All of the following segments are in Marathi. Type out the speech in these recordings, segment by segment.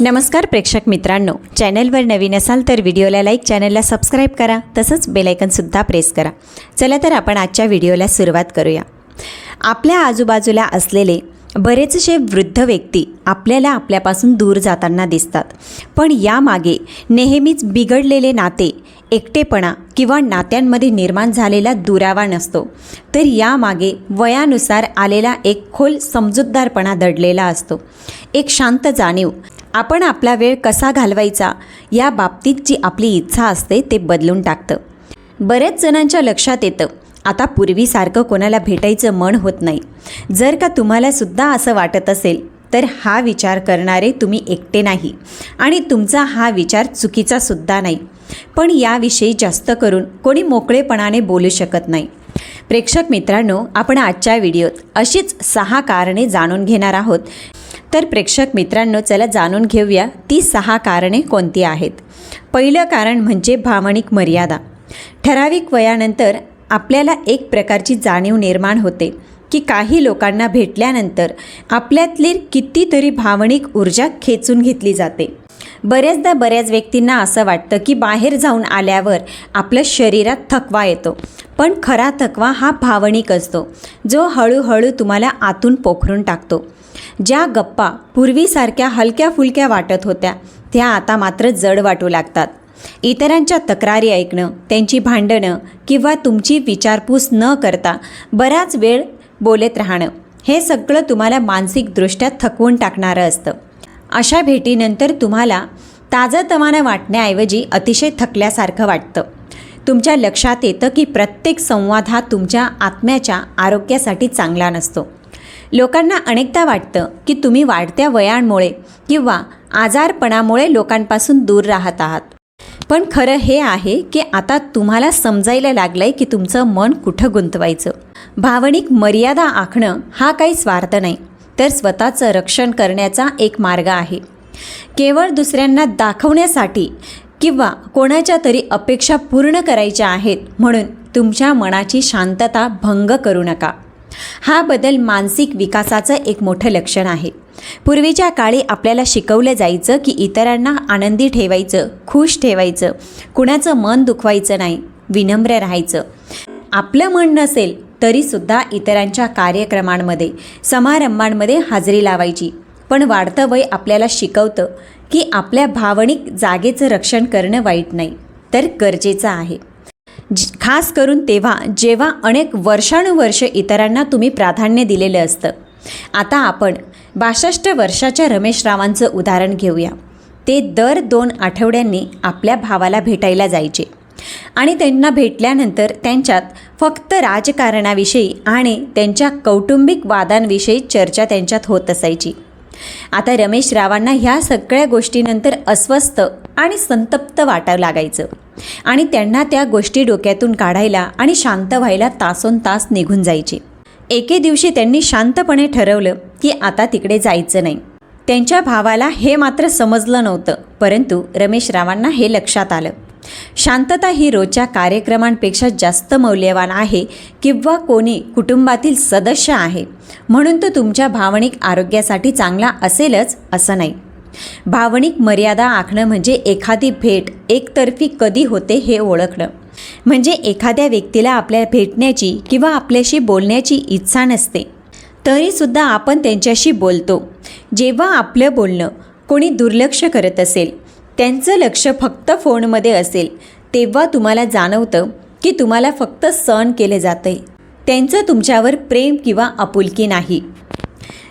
नमस्कार प्रेक्षक मित्रांनो. चॅनलवर नवीन असाल तर व्हिडिओला लाईक चॅनलला सबस्क्राईब करा तसंच बेलायकनसुद्धा प्रेस करा. चला तर आपण आजच्या व्हिडिओला सुरुवात करूया. आपल्या आजूबाजूला असलेले बरेचसे वृद्ध व्यक्ती आपल्याला आपल्यापासून दूर जाताना दिसतात. पण यामागे नेहमीच बिघडलेले नाते एकटेपणा किंवा नात्यांमध्ये निर्माण झालेला दुरावा नसतो. तर यामागे वयानुसार आलेला एक खोल समजूतदारपणा दडलेला असतो. एक शांत जाणीव आपण आपला वेळ कसा घालवायचा या बाबतीत जी आपली इच्छा असते ते बदलून टाकतं. बऱ्याच जणांच्या लक्षात येतं आता पूर्वीसारखं कोणाला भेटायचं मन होत नाही. जर का तुम्हालासुद्धा असं वाटत असेल तर हा विचार करणारे तुम्ही एकटे नाही आणि तुमचा हा विचार चुकीचा सुद्धा नाही. पण याविषयी जास्त करून कोणी मोकळेपणाने बोलू शकत नाही. प्रेक्षक मित्रांनो आपण आजच्या व्हिडिओत अशीच सहा कारणे जाणून घेणार आहोत. तर प्रेक्षक मित्रांनो चला जाणून घेऊया ती सहा कारणे कोणती आहेत. पहिलं कारण म्हणजे भावनिक मर्यादा. ठराविक वयानंतर आपल्याला एक प्रकारची जाणीव निर्माण होते की काही लोकांना भेटल्यानंतर आपल्यातली कितीतरी भावनिक ऊर्जा खेचून घेतली जाते. बऱ्याचदा बऱ्याच व्यक्तींना असं वाटतं की बाहेर जाऊन आल्यावर आपल्या शरीरात थकवा येतो. पण खरा थकवा हा भावनिक असतो जो हळूहळू तुम्हाला आतून पोखरून टाकतो. ज्या गप्पा पूर्वीसारख्या हलक्या फुलक्या वाटत होत्या त्या आता मात्र जड वाटू लागतात. इतरांच्या तक्रारी ऐकणं त्यांची भांडणं किंवा तुमची विचारपूस न करता बराच वेळ बोलत राहणं हे सगळं तुम्हाला मानसिकदृष्ट्या थकवून टाकणारं असतं. अशा भेटीनंतर तुम्हाला ताजंतवानं वाटण्याऐवजी अतिशय थकल्यासारखं वाटतं. तुमच्या लक्षात येतं की प्रत्येक संवाद हा तुमच्या आत्म्याच्या आरोग्यासाठी चांगला नसतो. लोकांना अनेकदा वाटतं की तुम्ही वाढत्या वयांमुळे किंवा आजारपणामुळे लोकांपासून दूर राहत आहात. पण खरं हे आहे की आता तुम्हाला समजायला लागलं आहे की तुमचं मन कुठं गुंतवायचं. भावनिक मर्यादा आखणं हा काही स्वार्थ नाही तर स्वतःचं रक्षण करण्याचा एक मार्ग आहे. केवळ दुसऱ्यांना दाखवण्यासाठी किंवा कोणाच्या तरी अपेक्षा पूर्ण करायच्या आहेत म्हणून तुमच्या मनाची शांतता भंग करू नका. हा बदल मानसिक विकासाचं एक मोठं लक्षण आहे. पूर्वीच्या काळी आपल्याला शिकवलं जायचं की इतरांना आनंदी ठेवायचं खुश ठेवायचं कुणाचं मन दुखवायचं नाही विनम्र राहायचं. आपलं मन नसेल तरीसुद्धा इतरांच्या कार्यक्रमांमध्ये समारंभांमध्ये हजेरी लावायची. पण वाढतं वय आपल्याला शिकवतं की आपल्या भावनिक जागेचं रक्षण करणं वाईट नाही तर गरजेचं आहे. खास करून तेव्हा जेव्हा अनेक वर्षानुवर्ष इतरांना तुम्ही प्राधान्य दिलेलं असतं. आता आपण बासष्ट वर्षाच्या रमेश रावांचं उदाहरण घेऊया. ते दर दोन आठवड्यांनी आपल्या भावाला भेटायला जायचे. आणि त्यांना भेटल्यानंतर त्यांच्यात फक्त राजकारणाविषयी आणि त्यांच्या कौटुंबिक वादांविषयी चर्चा त्यांच्यात होत असायची. आता रमेश रावांना ह्या सगळ्या गोष्टीनंतर अस्वस्थ आणि संतप्त वाटावं लागायचं. आणि त्यांना त्या गोष्टी डोक्यातून काढायला आणि शांत व्हायला तासोन तास निघून जायचे. एके दिवशी त्यांनी शांतपणे ठरवलं की आता तिकडे जायचं नाही. त्यांच्या भावाला हे मात्र समजलं नव्हतं परंतु रमेश रावांना हे लक्षात आलं. शांतता ही रोजच्या कार्यक्रमांपेक्षा जास्त मौल्यवान आहे किंवा कोणी कुटुंबातील सदस्य आहे म्हणून तो तुमच्या भावनिक आरोग्यासाठी चांगला असेलच असं नाही. भावनिक मर्यादा आखणं म्हणजे एखादी भेट एकतर्फी कधी होते हे ओळखणं. म्हणजे एखाद्या व्यक्तीला आपल्या भेटण्याची किंवा आपल्याशी बोलण्याची इच्छा नसते. तरीसुद्धा आपण त्यांच्याशी बोलतो. जेव्हा आपलं बोलणं कोणी दुर्लक्ष करत असेल त्यांचं लक्ष फक्त फोनमध्ये असेल तेव्हा तुम्हाला जाणवतं की तुम्हाला फक्त सहन केले जाते त्यांचं तुमच्यावर प्रेम किंवा आपुलकी नाही.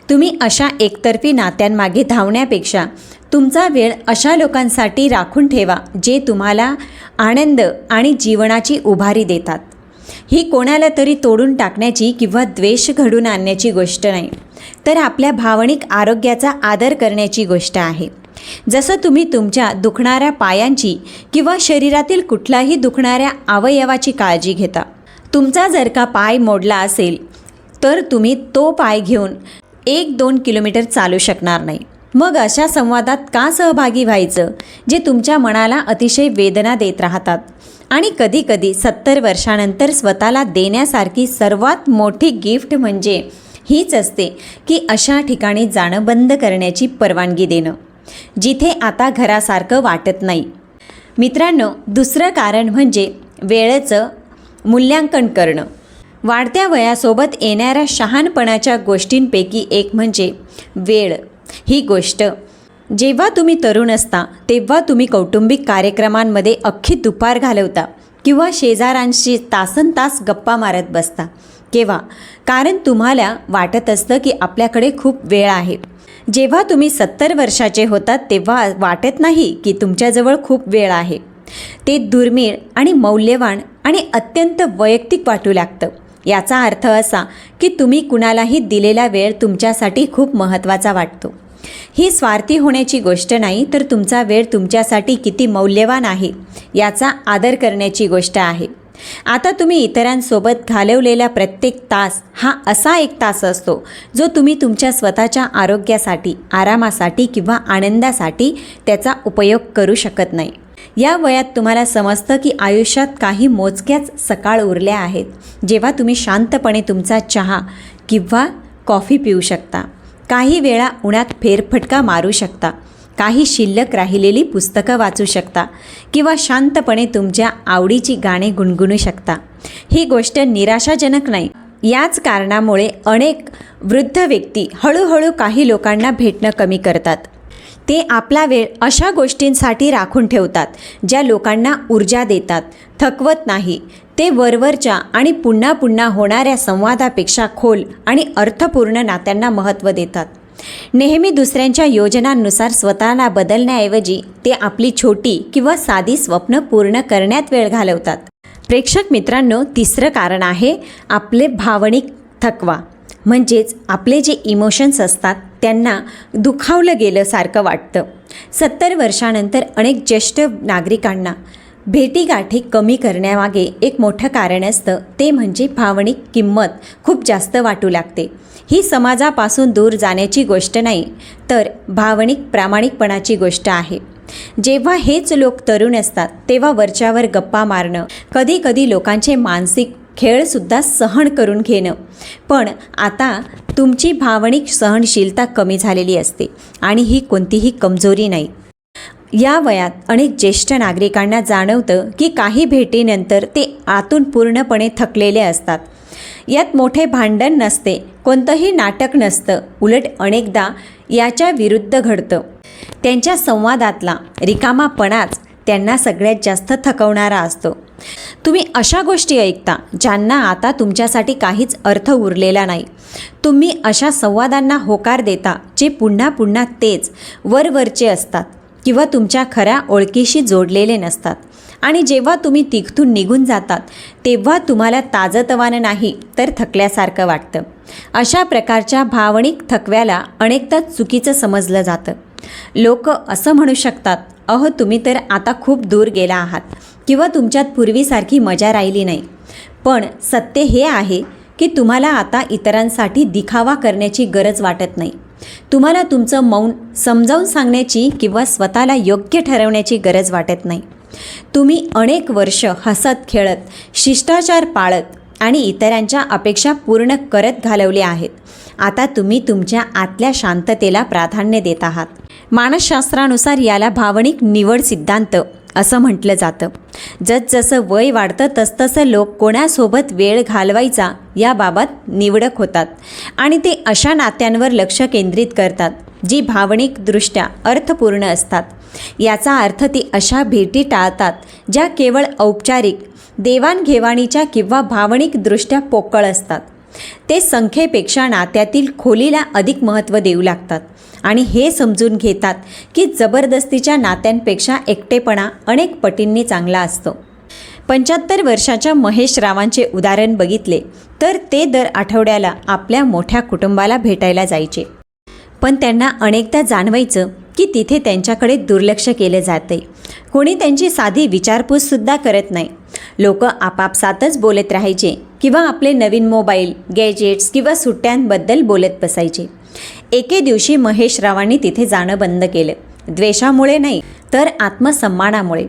तुम्ही अशा एकतर्फी नात्यांमागे धावण्यापेक्षा तुमचा वेळ अशा लोकांसाठी राखून ठेवा जे तुम्हाला आनंद आणि जीवनाची उभारी देतात. ही कोणाला तरी तोडून टाकण्याची किंवा द्वेष घडून आणण्याची गोष्ट नाही तर आपल्या भावनिक आरोग्याचा आदर करण्याची गोष्ट आहे. जसं तुम्ही तुमच्या दुखणाऱ्या पायांची किंवा शरीरातील कुठलाही दुखणाऱ्या अवयवाची काळजी घेता. तुमचा जर का पाय मोडला असेल तर तुम्ही तो पाय घेऊन एक दोन किलोमीटर चालू शकणार नाही. मग अशा संवादात का सहभागी व्हायचं? जे तुमच्या मनाला अतिशय वेदना देत राहतात. आणि कधीकधी सत्तर वर्षानंतर स्वतःला देण्यासारखी सर्वात मोठी गिफ्ट म्हणजे हीच असते की अशा ठिकाणी जाणं बंद करण्याची परवानगी देणं. जिथे आता घरासारखं वाटत नाही. मित्रांनो दुसरं कारण म्हणजे वेळेचं मूल्यांकन करणं. वाढत्या वयासोबत येणाऱ्या शहाणपणाच्या गोष्टींपैकी एक म्हणजे वेळ. ही गोष्ट. जेव्हा तुम्ही तरुण असता तेव्हा तुम्ही कौटुंबिक कार्यक्रमांमध्ये अख्खी दुपार घालवता किंवा शेजारांशी तासन तास गप्पा मारत बसता. केव्हा? कारण तुम्हाला वाटत असतं की आपल्याकडे खूप वेळ आहे. जेव्हा तुम्ही सत्तर वर्षाचे होतात तेव्हा वाटत नाही की तुमच्याजवळ खूप वेळ आहे. ते दुर्मिळ आणि मौल्यवान आणि अत्यंत वैयक्तिक वाटू लागतं. याचा अर्थ असा की तुम्ही कुणालाही दिलेला वेळ तुमच्यासाठी खूप महत्त्वाचा वाटतो. ही स्वार्थी होण्याची गोष्ट नाही तर तुमचा वेळ तुमच्यासाठी किती मौल्यवान आहे याचा आदर करण्याची गोष्ट आहे. आता तुम्ही इतरांसोबत घालवलेला प्रत्येक तास हा असा एक तास असतो जो तुम्ही तुमच्या स्वतःच्या आरोग्यासाठी आरामासाठी किंवा आनंदासाठी त्याचा उपयोग करू शकत नाही. या वयात तुम्हाला समजतं की आयुष्यात काही मोजक्याच सकाळ उरल्या आहेत. जेव्हा तुम्ही शांतपणे तुमचा चहा किंवा कॉफी पिऊ शकता. काही वेळा उन्हात फेरफटका मारू शकता. काही शिल्लक राहिलेली पुस्तकं वाचू शकता किंवा शांतपणे तुमच्या आवडीची गाणे गुणगुणू शकता. ही गोष्ट निराशाजनक नाही. याच कारणामुळे अनेक वृद्ध व्यक्ती हळूहळू काही लोकांना भेटणं कमी करतात. ते आपला वेळ अशा गोष्टींसाठी राखून ठेवतात ज्या लोकांना ऊर्जा देतात. थकवत नाही. ते वरवरच्या आणि पुन्हा पुन्हा होणाऱ्या संवादापेक्षा खोल आणि अर्थपूर्ण नात्यांना महत्त्व देतात. नेहमी दुसऱ्यांच्या योजनांनुसार स्वतःला बदलण्याऐवजी ते आपली छोटी किंवा साधी स्वप्न पूर्ण करण्यात वेळ घालवतात. प्रेक्षक मित्रांनो तिसरं कारण आहे आपले भावनिक थकवा. म्हणजेच आपले जे इमोशन्स असतात त्यांना दुखावलं गेलं सारखं वाटतं. सत्तर वर्षानंतर अनेक ज्येष्ठ नागरिकांना भेटीगाठी कमी करण्यामागे एक मोठं कारण असतं ते म्हणजे भावनिक किंमत खूप जास्त वाटू लागते. ही समाजापासून दूर जाण्याची गोष्ट नाही तर भावनिक प्रामाणिकपणाची गोष्ट आहे. जेव्हा हेच लोक तरुण असतात तेव्हा वरच्यावर गप्पा मारणं कधी कधी लोकांचे मानसिक खेळसुद्धा सहन करून घेणं. पण आता तुमची भावनिक सहनशीलता कमी झालेली असते आणि ही कोणतीही कमजोरी नाही. या वयात अनेक ज्येष्ठ नागरिकांना जाणवतं की काही भेटीनंतर ते आतून पूर्णपणे थकलेले असतात. यात मोठे भांडण नसते कोणतंही नाटक नसतं उलट अनेकदा याच्या विरुद्ध घडतं. त्यांच्या संवादातला रिकामापणाच त्यांना सगळ्यात जास्त थकवणारा असतो. तुम्ही अशा गोष्टी ऐकता ज्यांना आता तुमच्यासाठी काहीच अर्थ उरलेला नाही. तुम्ही अशा संवादांना होकार देता जे पुन्हा पुन्हा तेच वरवरचे असतात किंवा तुमच्या खऱ्या ओळखीशी जोडलेले नसतात. आणि जेव्हा तुम्ही तिथून निघून जातात तेव्हा तुम्हाला ताजतवानं नाही तर थकल्यासारखं वाटतं. अशा प्रकारच्या भावनिक थकव्याला अनेकदा चुकीचं समजलं जातं. लोक असं म्हणू शकतात अहो तुम्ही तर आता खूप दूर गेला आहात. किंवा तुमच्यात पूर्वीसारखी मजा राहिली नाही. पण सत्य हे आहे की तुम्हाला आता इतरांसाठी दिखावा करण्याची गरज वाटत नाही. तुम्हाला तुमचं मौन समजावून सांगण्याची किंवा स्वतःला योग्य ठरवण्याची गरज वाटत नाही. तुम्ही अनेक वर्ष हसत खेळत शिष्टाचार पाळत आणि इतरांच्या अपेक्षा पूर्ण करत घालवल्या आहेत. आता तुम्ही तुमच्या आतल्या शांततेला प्राधान्य देत आहात. मानसशास्त्रानुसार याला भावनिक निवड सिद्धांत असं म्हटलं जातं. जसजसं वय वाढतं तसतसं लोक कोणासोबत वेळ घालवायचा याबाबत निवडक होतात आणि ते अशा नात्यांवर लक्ष केंद्रित करतात जी भावनिकदृष्ट्या अर्थपूर्ण असतात. याचा अर्थ ती अशा भेटी टाळतात ज्या केवळ औपचारिक देवाणघेवाणीच्या किंवा भावनिकदृष्ट्या पोकळ असतात. ते संख्येपेक्षा नात्यातील खोलीला अधिक महत्त्व देऊ लागतात. आणि हे समजून घेतात की जबरदस्तीच्या नात्यांपेक्षा एकटेपणा अनेक पटींनी चांगला असतो. पंच्याहत्तर वर्षाच्या महेश रावांचे उदाहरण बघितले तर ते दर आठवड्याला आपल्या मोठ्या कुटुंबाला भेटायला जायचे. पण त्यांना अनेकदा जाणवायचं की तिथे त्यांच्याकडे दुर्लक्ष केले जाते. कोणी त्यांची साधी विचारपूससुद्धा करत नाही. लोक आपापसातच बोलत राहायचे किंवा आपले नवीन मोबाईल गॅजेट्स किंवा सुट्ट्यांबद्दल बोलत बसायचे. एके दिवशी महेश रावांनी तिथे जाणं बंद केलं. द्वेषामुळे नाही तर आत्मसन्मानामुळे.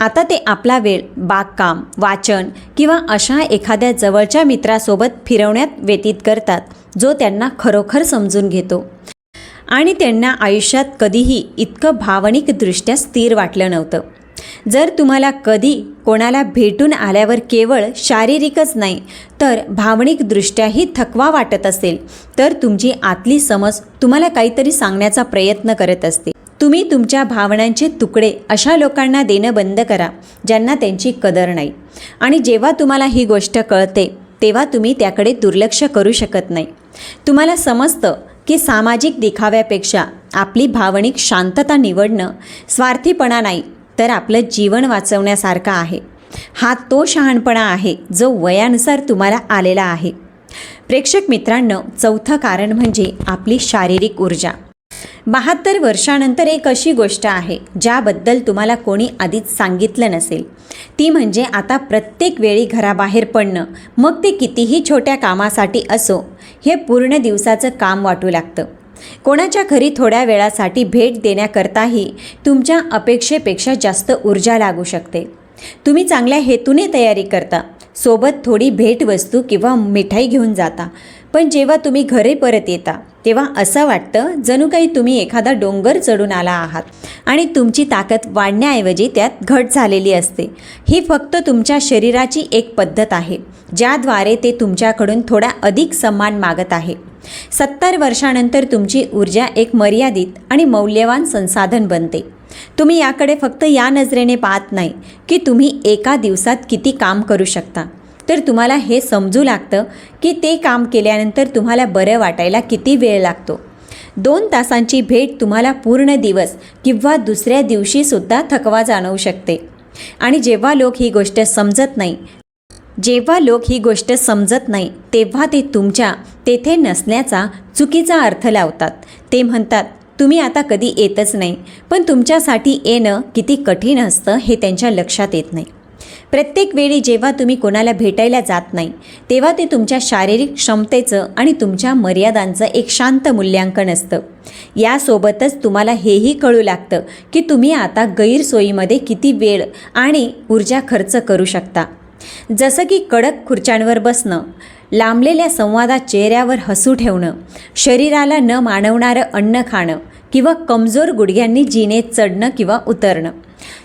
आता ते आपला वेळ बागकाम वाचन किंवा अशा एखाद्या जवळच्या मित्रासोबत फिरवण्यात व्यतीत करतात जो त्यांना खरोखर समजून घेतो. आणि त्यांना आयुष्यात कधीही इतकं भावनिकदृष्ट्या स्थिर वाटलं नव्हतं. जर तुम्हाला कधी कोणाला भेटून आल्यावर केवळ शारीरिकच नाही तर भावनिकदृष्ट्याही थकवा वाटत असेल तर तुमची आतली समज तुम्हाला काहीतरी सांगण्याचा प्रयत्न करत असते. तुम्ही तुमच्या भावनांचे तुकडे अशा लोकांना देणं बंद करा ज्यांना त्यांची कदर नाही. आणि जेव्हा तुम्हाला ही गोष्ट कळते तेव्हा तुम्ही त्याकडे दुर्लक्ष करू शकत नाही. तुम्हाला समजतं की सामाजिक दिखाव्यापेक्षा आपली भावनिक शांतता निवडणं स्वार्थीपणा नाही तर आपलं जीवन वाचवण्यासारखं आहे. हा तो शहाणपणा आहे जो वयानुसार तुम्हाला आलेला आहे. प्रेक्षक मित्रांनो चौथं कारण म्हणजे आपली शारीरिक ऊर्जा. बहात्तर वर्षानंतर एक अशी गोष्ट आहे ज्याबद्दल तुम्हाला कोणी आधीच सांगितलं नसेल. ती म्हणजे आता प्रत्येक वेळी घराबाहेर पडणं मग ते कितीही छोट्या कामासाठी असो हे पूर्ण दिवसाचं काम वाटू लागतं. कोणाच्या घरी थोड्या वेळासाठी भेट देण्याकरताही तुमच्या अपेक्षेपेक्षा जास्त ऊर्जा लागू शकते. तुम्ही चांगल्या हेतूने तयारी करता. सोबत थोडी भेटवस्तू किंवा मिठाई घेऊन जाता. पण जेव्हा तुम्ही घरी परत येता तेव्हा असं वाटतं जणू काही तुम्ही एखादा डोंगर चढून आला आहात आणि तुमची ताकद वाढण्याऐवजी त्यात घट झालेली असते. ही फक्त तुमच्या शरीराची एक पद्धत आहे. ज्याद्वारे ते तुमच्याकडून थोडा अधिक सन्मान मागत आहे. सत्तर वर्षानंतर तुमची ऊर्जा एक मर्यादित आणि मौल्यवान संसाधन बनते. तुम्ही याकडे फक्त या नजरेने पाहत नाही की तुम्ही एका दिवसात किती काम करू शकता. तर तुम्हाला हे समजू लागतं की ते काम केल्यानंतर तुम्हाला बरं वाटायला किती वेळ लागतो. दोन तासांची भेट तुम्हाला पूर्ण दिवस किंवा दुसऱ्या दिवशीसुद्धा थकवा जाणवू शकते. आणि जेव्हा लोक ही गोष्ट समजत नाही जेव्हा लोक ही गोष्ट समजत नाही तेव्हा ते तुमच्या तेथे नसण्याचा चुकीचा अर्थ लावतात. ते म्हणतात तुम्ही आता कधी येतच नाही पण तुमच्यासाठी येणं किती कठीण असतं हे त्यांच्या लक्षात येत नाही. प्रत्येक वेळी जेव्हा तुम्ही कोणाला भेटायला जात नाही तेव्हा ते तुमच्या शारीरिक क्षमतेचं आणि तुमच्या मर्यादांचं एक शांत मूल्यांकन असतं. यासोबतच तुम्हाला हेही कळू लागतं की तुम्ही आता गैरसोयीमध्ये किती वेळ आणि ऊर्जा खर्च करू शकता. जसं की कडक खुर्च्यांवर बसणं लांबलेल्या संवादात चेहऱ्यावर हसू ठेवणं शरीराला न मानवणारं अन्न खाणं किंवा कमजोर गुडघ्यांनी जिने चढणं किंवा उतरणं.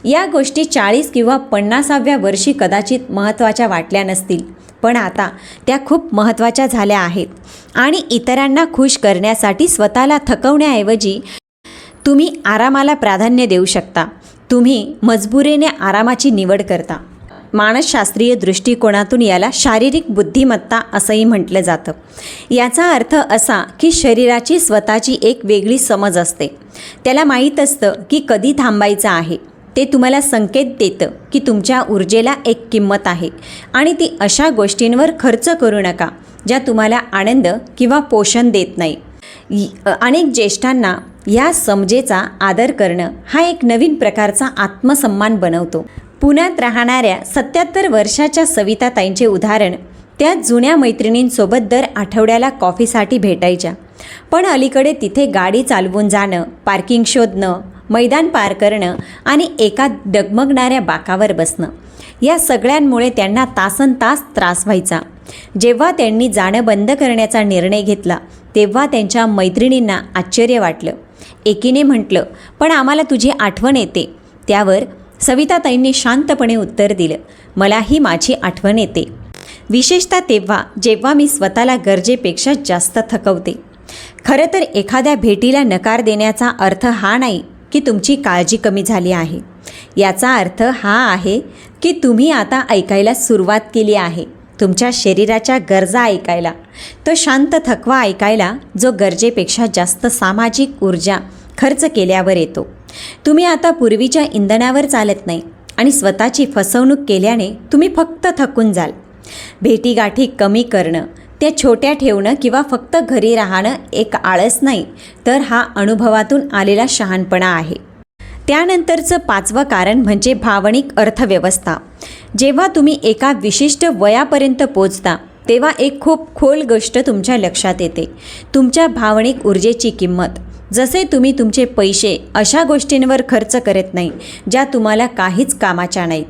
या गोष्टी चाळीस किंवा पन्नासाव्या वर्षी कदाचित महत्त्वाच्या वाटल्या नसतील पण आता त्या खूप महत्त्वाच्या झाल्या आहेत आणि इतरांना खुश करण्यासाठी स्वतःला थकवण्याऐवजी तुम्ही आरामाला प्राधान्य देऊ शकता. तुम्ही मजबुरीने आरामाची निवड करता. मानसशास्त्रीय दृष्टिकोनातून याला शारीरिक बुद्धिमत्ता असंही म्हटलं जातं. याचा अर्थ असा की शरीराची स्वतःची एक वेगळी समज असते. त्याला माहीत असतं की कधी थांबायचं आहे. ते तुम्हाला संकेत देतं की तुमच्या ऊर्जेला एक किंमत आहे आणि ती अशा गोष्टींवर खर्च करू नका ज्या तुम्हाला आनंद किंवा पोषण देत नाही. अनेक ज्येष्ठांना या समजेचा आदर करणं हा एक नवीन प्रकारचा आत्मसन्मान बनवतो. पुण्यात राहणाऱ्या सत्याहत्तर वर्षाच्या सविताताईंचे उदाहरण. त्या जुन्या मैत्रिणींसोबत दर आठवड्याला कॉफीसाठी भेटायच्या. पण अलीकडे तिथे गाडी चालवून जाणं पार्किंग शोधणं मैदान पार करणं आणि एका डगमगणाऱ्या बाकावर बसणं या सगळ्यांमुळे त्यांना तासन तास त्रास व्हायचा. जेव्हा त्यांनी जाणं बंद करण्याचा निर्णय घेतला तेव्हा त्यांच्या मैत्रिणींना आश्चर्य वाटलं. एकीने म्हटलं पण आम्हाला तुझी आठवण येते. त्यावर सविताताईंनी शांतपणे उत्तर दिलं मलाही माझी आठवण येते. विशेषतः तेव्हा जेव्हा मी स्वतःला गरजेपेक्षा जास्त थकवते. खरं तर एखाद्या भेटीला नकार देण्याचा अर्थ हा नाही की तुमची काळजी कमी झाली आहे. याचा अर्थ हा आहे की तुम्ही आता ऐकायला सुरुवात केली आहे. तुमच्या शरीराच्या गरजा ऐकायला. तो शांत थकवा ऐकायला जो गरजेपेक्षा जास्त सामाजिक ऊर्जा खर्च केल्यावर येतो. तुम्ही आता पूर्वीच्या इंधनावर चालत नाही आणि स्वतःची फसवणूक केल्याने तुम्ही फक्त थकून जाल. भेटीगाठी कमी करणं त्या छोट्या ठेवणं किंवा फक्त घरी राहणं एक आळस नाही तर हा अनुभवातून आलेला शहाणपणा आहे. त्यानंतरचं पाचवं कारण म्हणजे भावनिक अर्थव्यवस्था. जेव्हा तुम्ही एका विशिष्ट वयापर्यंत पोचता तेव्हा एक खूप खोल गोष्ट तुमच्या लक्षात येते. तुमच्या भावनिक ऊर्जेची किंमत. जसे तुम्ही तुमचे पैसे अशा गोष्टींवर खर्च करत नाही ज्या तुम्हाला काहीच कामाच्या नाहीत.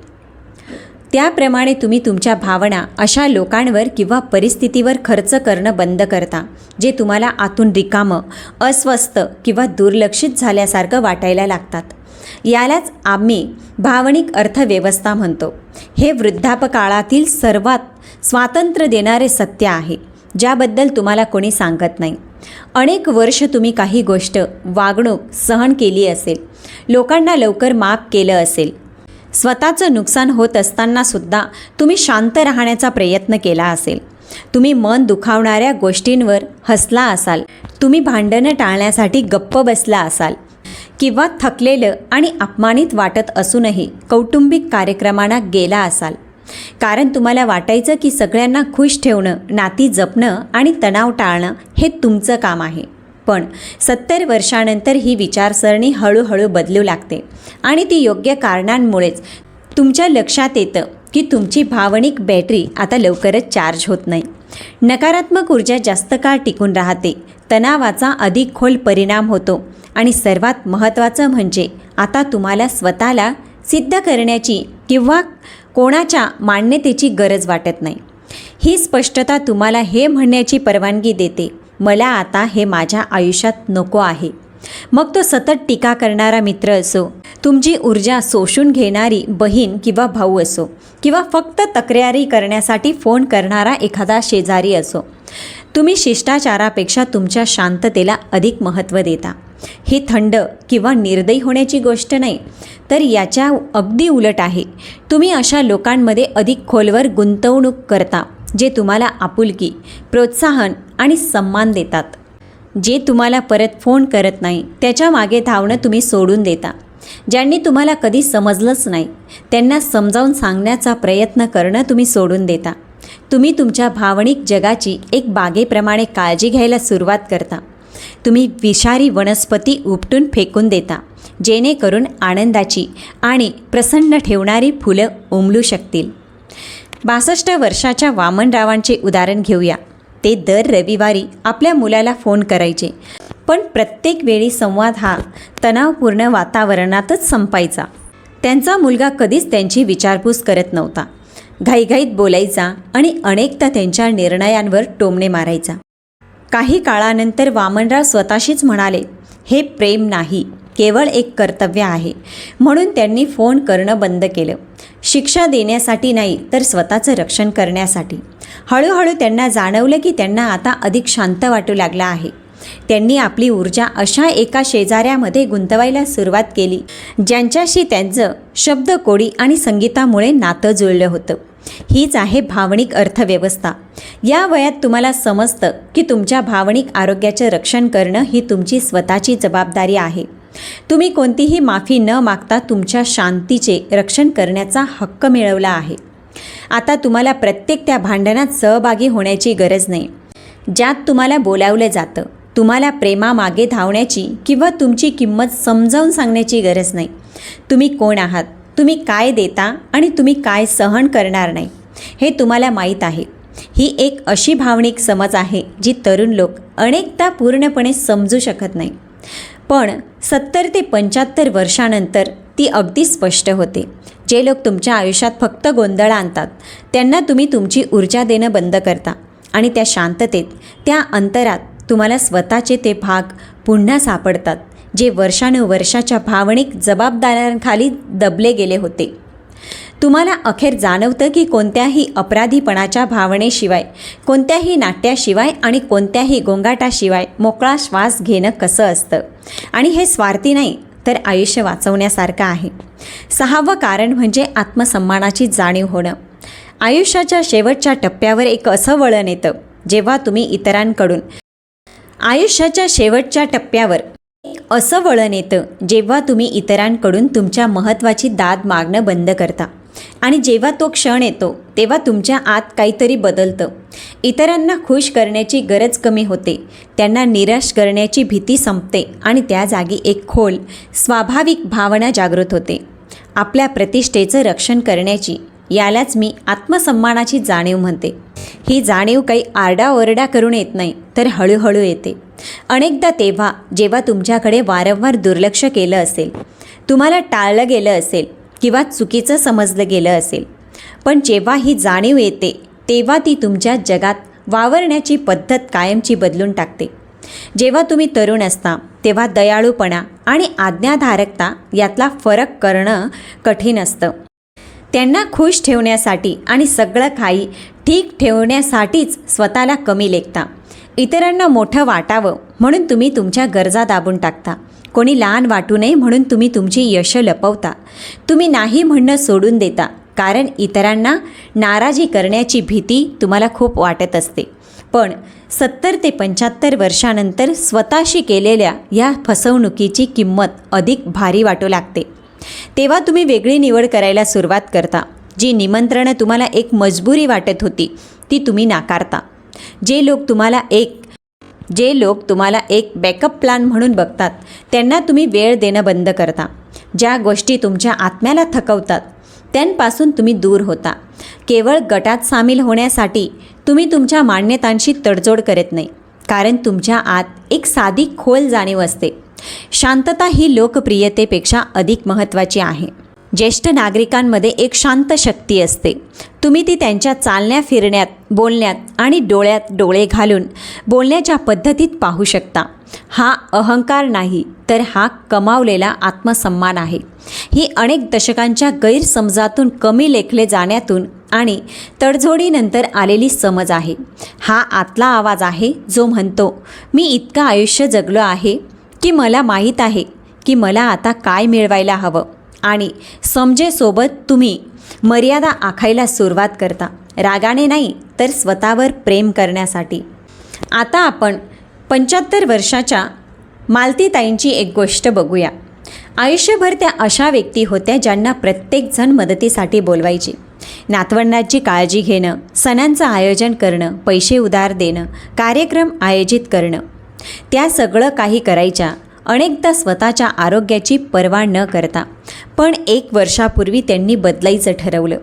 त्याप्रमाणे तुम्ही तुमच्या भावना अशा लोकांवर किंवा परिस्थितीवर खर्च करणं बंद करता जे तुम्हाला आतून रिकामं अस्वस्थ किंवा दुर्लक्षित झाल्यासारखं वाटायला लागतात. यालाच आम्ही भावनिक अर्थव्यवस्था म्हणतो. हे वृद्धापकाळातील सर्वात स्वातंत्र्य देणारे सत्य आहे ज्याबद्दल तुम्हाला कोणी सांगत नाही. अनेक वर्ष तुम्ही काही गोष्ट वागणूक सहन केली असेल. लोकांना लवकर माफ केलं असेल. स्वतःचं नुकसान होत असतानासुद्धा तुम्ही शांत राहण्याचा प्रयत्न केला असेल. तुम्ही मन दुखावणाऱ्या गोष्टींवर हसला असाल. तुम्ही भांडणं टाळण्यासाठी गप्प बसला असाल. किंवा थकलेलं आणि अपमानित वाटत असूनही कौटुंबिक कार्यक्रमांना गेला असाल. कारण तुम्हाला वाटायचं की सगळ्यांना खुश ठेवणं नाती जपणं आणि तणाव टाळणं हे तुमचं काम आहे. पण सत्तर वर्षानंतर ही विचारसरणी हळूहळू बदलू लागते आणि ती योग्य कारणांमुळेच तुमच्या लक्षात येतं की तुमची भावनिक बॅटरी आता लवकरच चार्ज होत नाही. नकारात्मक ऊर्जा जास्त काळ टिकून राहते तणावाचा अधिक खोल परिणाम होतो आणि सर्वात महत्त्वाचं म्हणजे आता तुम्हाला स्वतःला सिद्ध करण्याची किंवा कोणाच्या मान्यतेची गरज वाटत नाही. ही स्पष्टता तुम्हाला हे म्हणण्याची परवानगी देते मला आता हे माझ्या आयुष्यात नको आहे. मग तो सतत टीका करणारा मित्र असो तुमची ऊर्जा शोषून घेणारी बहीण किंवा भाऊ असो किंवा फक्त तक्रारी करण्यासाठी फोन करणारा एखादा शेजारी असो तुम्ही शिष्टाचारापेक्षा तुमच्या शांततेला अधिक महत्त्व देता. ही थंड किंवा निर्दयी होण्याची गोष्ट नाही. तर याच्या अगदी उलट आहे. तुम्ही अशा लोकांमध्ये अधिक खोलवर गुंतवणूक करता जे तुम्हाला आपुलकी प्रोत्साहन आणि सन्मान देतात. जे तुम्हाला परत फोन करत नाही त्याच्यामागे धावणं तुम्ही सोडून देता. ज्यांनी तुम्हाला कधी समजलंच नाही त्यांना समजावून सांगण्याचा प्रयत्न करणं तुम्ही सोडून देता. तुम्ही तुमच्या भावनिक जगाची एक बागेप्रमाणे काळजी घ्यायला सुरुवात करता. तुम्ही विषारी वनस्पती उपटून फेकून देता जेणेकरून आनंदाची आणि प्रसन्न ठेवणारी फुलं उमलू शकतील. बासष्ट वर्षाच्या वामनरावांचे उदाहरण घेऊया. ते दर रविवारी आपल्या मुलाला फोन करायचे पण प्रत्येक वेळी संवाद हा तणावपूर्ण वातावरणातच संपायचा. त्यांचा मुलगा कधीच त्यांची विचारपूस करत नव्हता. घाईघाईत बोलायचा आणि अनेकदा त्यांच्या निर्णयांवर टोमणे मारायचा. काही काळानंतर वामनराव स्वतःशीच म्हणाले हे प्रेम नाही केवळ एक कर्तव्य आहे. म्हणून त्यांनी फोन करणं बंद केलं. शिक्षा देण्यासाठी नाही तर स्वतःचं रक्षण करण्यासाठी. हळूहळू त्यांना जाणवलं की त्यांना आता अधिक शांत वाटू लागला आहे. त्यांनी आपली ऊर्जा अशा एका शेजाऱ्यामध्ये गुंतवायला सुरुवात केली ज्यांच्याशी त्यांचं शब्दकोडी आणि संगीतामुळे नातं जुळलं होतं. हीच आहे भावनिक अर्थव्यवस्था. या वयात तुम्हाला समजतं की तुमच्या भावनिक आरोग्याचं रक्षण करणं ही तुमची स्वतःची जबाबदारी आहे. तुम्ही कोणतीही माफी न मागता तुमच्या शांतीचे रक्षण करण्याचा हक्क मिळवला आहे. आता तुम्हाला प्रत्येक त्या भांडणात सहभागी होण्याची गरज नाही. ज्यात तुम्हाला बोलावलं जातं तुम्हाला प्रेमामागे धावण्याची किंवा तुमची किंमत समजावून सांगण्याची गरज नाही. तुम्ही कोण आहात? तुम्ही काय देता आणि तुम्ही काय सहन करणार नाही हे तुम्हाला माहीत आहे. ही एक अशी भावनिक समज आहे जी तरुण लोक अनेकदा पूर्णपणे समजू शकत नाही. पण सत्तर ते पंच्याहत्तर वर्षानंतर ती अगदी स्पष्ट होते. जे लोक तुमच्या आयुष्यात फक्त गोंधळ आणतात त्यांना तुम्ही तुमची ऊर्जा देणं बंद करता आणि त्या शांततेत त्या अंतरात तुम्हाला स्वतःचे ते भाग पुन्हा सापडतात. जे वर्षानुवर्षाच्या भावनिक जबाबदाऱ्यांखाली दबले गेले होते. तुम्हाला अखेर जाणवतं की कोणत्याही अपराधीपणाच्या भावनेशिवाय कोणत्याही नाट्याशिवाय आणि कोणत्याही गोंगाटाशिवाय मोकळा श्वास घेणं कसं असतं? आणि हे स्वार्थी नाही तर आयुष्य वाचवण्यासारखं आहे. सहावं कारण म्हणजे आत्मसन्मानाची जाणीव होणं. आयुष्याच्या शेवटच्या टप्प्यावर एक असं वळण येतं जेव्हा तुम्ही इतरांकडून आयुष्याच्या शेवटच्या टप्प्यावर असं वळण येतं जेव्हा तुम्ही इतरांकडून तुमच्या महत्त्वाची दाद मागणं बंद करता. आणि जेव्हा तो क्षण येतो तेव्हा तुमच्या आत काहीतरी बदलतं. इतरांना खुश करण्याची गरज कमी होते त्यांना निराश करण्याची भीती संपते आणि त्या जागी एक खोल स्वाभाविक भावना जागृत होते. आपल्या प्रतिष्ठेचं रक्षण करण्याची यालाच मी आत्मसन्मानाची जाणीव म्हणते. ही जाणीव काही आरडाओरडा करून येत नाही तर हळूहळू येते. अनेकदा तेव्हा जेव्हा तुमच्याकडे वारंवार दुर्लक्ष केलं असेल तुम्हाला टाळलं गेलं असेल किंवा चुकीचं समजलं गेलं असेल पण जेव्हा ही जाणीव येते तेव्हा ती तुमच्या जगात वावरण्याची पद्धत कायमची बदलून टाकते. जेव्हा तुम्ही तरुण असता तेव्हा दयाळूपणा आणि आज्ञाधारकता यातला फरक करणं कठीण असतं. त्यांना खुश ठेवण्यासाठी आणि सगळं काही ठीक ठेवण्यासाठीच स्वतःला कमी लेखता. इतरांना मोठं वाटावं म्हणून तुम्ही तुमच्या गरजा दाबून टाकता. कोणी लहान वाटू नये म्हणून तुम्ही तुमची यश लपवता. तुम्ही नाही म्हणणं सोडून देता कारण इतरांना नाराजी करण्याची भीती तुम्हाला खूप वाटत असते. पण सत्तर ते पंच्याहत्तर वर्षानंतर स्वतःशी केलेल्या या फसवणुकीची किंमत अधिक भारी वाटू लागते. तेव्हा तुम्ही वेगळी निवड करायला सुरुवात करता जी निमंत्रणं तुम्हाला एक मजबुरी वाटत होती ती तुम्ही नाकारता. जे लोक तुम्हाला एक जे लोक तुम्हाला एक बॅकअप प्लॅन म्हणून बघतात त्यांना तुम्ही वेळ देणं बंद करता. ज्या गोष्टी तुमच्या आत्म्याला थकवतात त्यांपासून तुम्ही दूर होता. केवळ गटात सामील होण्यासाठी तुम्ही तुमच्या मान्यतांशी तडजोड करत नाही कारण तुमच्या आत एक साधी खोल जाणीव असते. शांतता ही लोकप्रियतेपेक्षा अधिक महत्त्वाची आहे. ज्येष्ठ नागरिकांमध्ये एक शांत शक्ती असते. तुम्ही ती त्यांच्या चालण्या फिरण्यात बोलण्यात आणि डोळ्यात डोळे घालून बोलण्याच्या पद्धतीत पाहू शकता. हा अहंकार नाही तर हा कमावलेला आत्मसन्मान आहे. ही अनेक दशकांच्या गैरसमजातून कमी लेखले जाण्यातून आणि तडजोडीनंतर आलेली समज आहे. हा आतला आवाज आहे जो म्हणतो मी इतकं आयुष्य जगलो आहे की मला माहीत आहे की मला आता काय मिळवायला हवं? आणि समजेसोबत तुम्ही मर्यादा आखायला सुरुवात करता. रागाने नाही तर स्वतःवर प्रेम करण्यासाठी. आता आपण पंच्याहत्तर वर्षाच्या मालतीताईंची एक गोष्ट बघूया. आयुष्यभर त्या अशा व्यक्ती होत्या ज्यांना प्रत्येकजण मदतीसाठी बोलवायचे. नातवंडांची काळजी घेणं सणांचं आयोजन करणं पैसे उधार देणं कार्यक्रम आयोजित करणं. त्या सगळं काही करायच्या अनेकदा स्वतःच्या आरोग्याची पर्वा न करता. पण एक वर्षापूर्वी त्यांनी बदलायचं ठरवलं.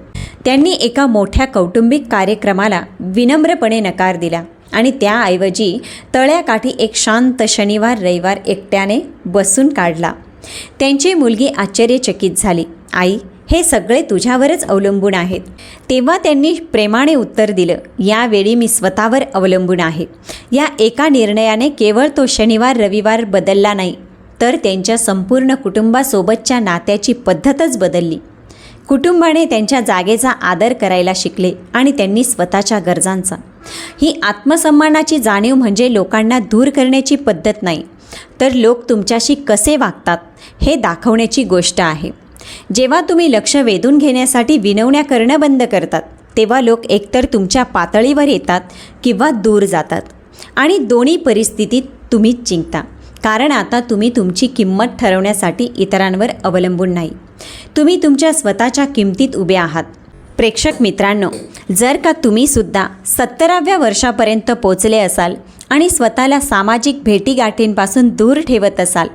त्यांनी एका मोठ्या कौटुंबिक कार्यक्रमाला विनम्रपणे नकार दिला आणि त्याऐवजी तळ्याकाठी एक शांत शनिवार रविवार एकट्याने बसून काढला. त्यांची मुलगी आश्चर्यचकित झाली. आई हे सगळे तुझ्यावरच अवलंबून आहेत. तेव्हा त्यांनी प्रेमाने उत्तर दिलं यावेळी मी स्वतःवर अवलंबून आहे. या एका निर्णयाने केवळ तो शनिवार रविवार बदलला नाही तर त्यांच्या संपूर्ण कुटुंबासोबतच्या नात्याची पद्धतच बदलली. कुटुंबाने त्यांच्या जागेचा आदर करायला शिकले आणि त्यांनी स्वतःच्या गरजांचा. ही आत्मसन्मानाची जाणीव म्हणजे लोकांना दूर करण्याची पद्धत नाही तर लोक तुमच्याशी कसे वागतात हे दाखवण्याची गोष्ट आहे. जेव्हा तुम्ही लक्ष वेधून घेण्यासाठी विनवण्या करणं बंद करतात तेव्हा लोक एकतर तुमच्या पातळीवर येतात किंवा दूर जातात. आणि दोन्ही परिस्थितीत तुम्हीच जिंकता. कारण आता तुम्ही तुमची किंमत ठरवण्यासाठी इतरांवर अवलंबून नाही. तुम्ही तुमच्या स्वतःच्या किमतीत उभे आहात. प्रेक्षक मित्रांनो जर का तुम्हीसुद्धा सत्तराव्या वर्षापर्यंत पोचले असाल आणि स्वतःला सामाजिक भेटीगाठींपासून दूर ठेवत असाल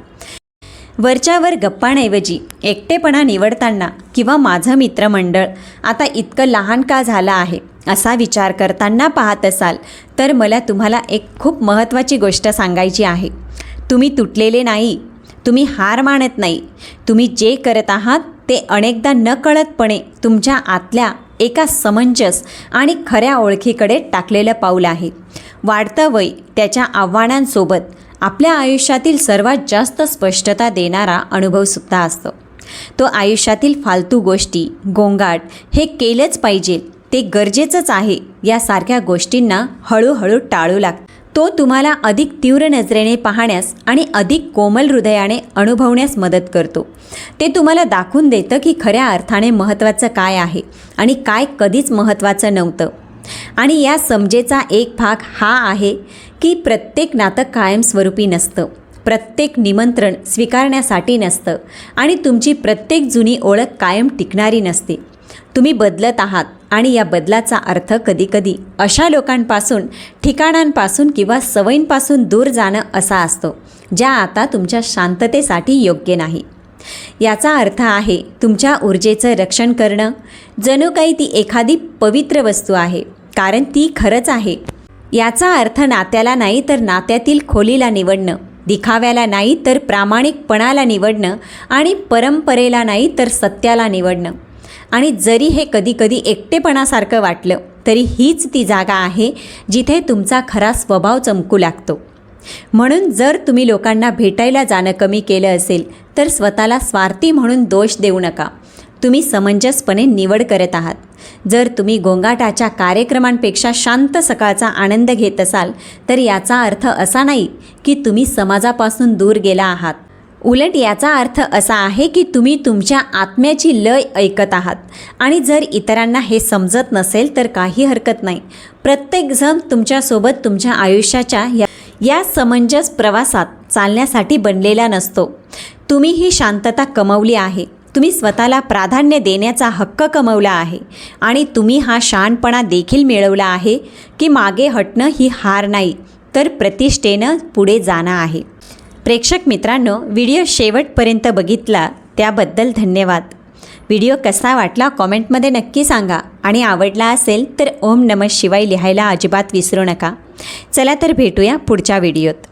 वरच्यावर गप्पांऐवजी एकटेपणा निवडताना किंवा माझं मित्रमंडळ आता इतकं लहान का झालं आहे असा विचार करताना पाहत असाल तर मला तुम्हाला एक खूप महत्त्वाची गोष्ट सांगायची आहे. तुम्ही तुटलेले नाही तुम्ही हार मानत नाही तुम्ही जे करत आहात ते अनेकदा नकळतपणे तुमच्या आतल्या एका समंजस आणि खऱ्या ओळखीकडे टाकलेलं पाऊल आहे. वाढतं वय त्याच्या आव्हानांसोबत आपल्या आयुष्यातील सर्वात जास्त स्पष्टता देणारा अनुभवसुद्धा असतो. तो आयुष्यातील फालतू गोष्टी गोंगाट हे केलंच पाहिजे ते गरजेचंच आहे यासारख्या गोष्टींना हळूहळू टाळू लागतं. तो तुम्हाला अधिक तीव्र नजरेने पाहण्यास आणि अधिक कोमल हृदयाने अनुभवण्यास मदत करतो. ते तुम्हाला दाखवून देतं की खऱ्या अर्थाने महत्त्वाचं काय आहे आणि काय कधीच महत्त्वाचं नव्हतं. आणि या समजेचा एक भाग हा आहे की प्रत्येक नातं कायमस्वरूपी नसतं. प्रत्येक निमंत्रण स्वीकारण्यासाठी नसतं आणि तुमची प्रत्येक जुनी ओळख कायम टिकणारी नसते. तुम्ही बदलत आहात आणि या बदलाचा अर्थ कधीकधी अशा लोकांपासून ठिकाणांपासून किंवा सवयींपासून दूर जाणं असा असतो ज्या आता तुमच्या शांततेसाठी योग्य नाही. याचा अर्थ आहे तुमच्या ऊर्जेचं रक्षण करणं. जणू काही ती एखादी पवित्र वस्तू आहे कारण ती खरंच आहे. याचा अर्थ नात्याला नाही तर नात्यातील खोलीला निवडणं दिखाव्याला नाही तर प्रामाणिकपणाला निवडणं आणि परंपरेला नाही तर सत्याला निवडणं. आणि जरी हे कधीकधी एकटेपणासारखं वाटलं तरी हीच ती जागा आहे जिथे तुमचा खरा स्वभाव चमकू लागतो. म्हणून जर तुम्ही लोकांना भेटायला जाणं कमी केलं असेल तर स्वतःला स्वार्थी म्हणून दोष देऊ नका. तुम्ही समंजसपणे निवड करत आहात. जर तुम्ही गोंगाटाच्या कार्यक्रमांपेक्षा शांत सकाळचा आनंद घेत असाल तर याचा अर्थ असा नाही की तुम्ही समाजापासून दूर गेला आहात. उलट याचा अर्थ असा आहे की तुम्ही तुमच्या आत्म्याची लय ऐकत आहात. आणि जर इतरांना हे समजत नसेल तर काही हरकत नाही. प्रत्येकजण तुमच्यासोबत तुमच्या आयुष्याच्या या या समंजस प्रवासात चालण्यासाठी बनलेला नसतो. तुम्ही ही शांतता कमवली आहे. तुम्ही स्वतःला प्राधान्य देण्याचा हक्क कमवला आहे आणि तुम्ही हा शानपणा देखील मिळवला आहे की मागे हटणं ही हार नाही तर प्रतिष्ठेनं पुढे जाणं आहे. प्रेक्षक मित्रांनो व्हिडिओ शेवटपर्यंत बघितला त्याबद्दल धन्यवाद. व्हिडिओ कसा वाटला कॉमेंटमध्ये नक्की सांगा आणि आवडला असेल तर ओम नमः शिवाय लिहायला अजिबात विसरू नका. चला तर भेटूया पुढच्या व्हिडिओत.